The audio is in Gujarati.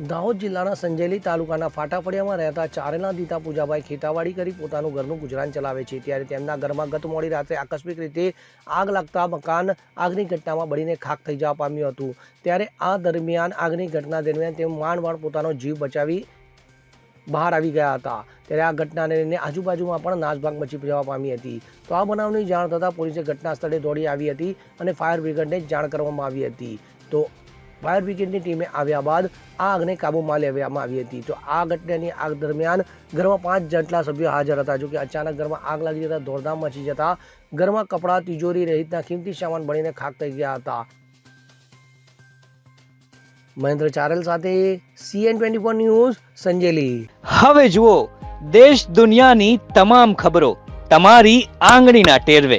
દાહોદ જિલ્લાના સંજેલી તાલુકાના ફાટાફળિયામાં રહેતા ચારેલા દીતા પૂજાભાઈ ખેતાવાડી કરી પોતાનું ઘરનું ગુજરાન ચલાવે છે. ત્યારે તેમના ઘરમાં ગત મોડી રાત્રે આકસ્મિક રીતે આગ લાગતા મકાન આગની ઘટનામાં બળીને ખાક થઈ જવા પામ્યું હતું. ત્યારે આ દરમિયાન આગની ઘટના દરમિયાન તેઓ માંડ પોતાનો જીવ બચાવી બહાર આવી ગયા હતા. ત્યારે આ ઘટનાને લઈને આજુબાજુમાં પણ નાસભાગ મચી જવા પામી હતી. તો આ બનાવની જાણ થતાં પોલીસે ઘટના સ્થળે દોડી આવી હતી અને ફાયર બ્રિગેડને જાણ કરવામાં આવી હતી. તો ફાયર બ્રિગેડની ટીમે આવ્યા બાદ આ આગને કાબૂમાં લેવામાં આવી હતી. તો આ ઘટનાની આગ દરમિયાન ઘરમાં પાંચ જેટલા સભ્યો હાજર હતા. જોકે અચાનક ઘરમાં આગ લાગી જતા દોડધામ મચી જતા ઘરમાં કપડાં, તિજોરી રહિતના કિંમતી સામાન બળીને ખાક થઈ ગયા હતા. મહેન્દ્ર ચારેલ સાથે CN twenty four news, Sanjeli. હવે જુઓ, દેશ દુનિયાની તમામ ખબરો તમારી આંગળીના ટેરવે.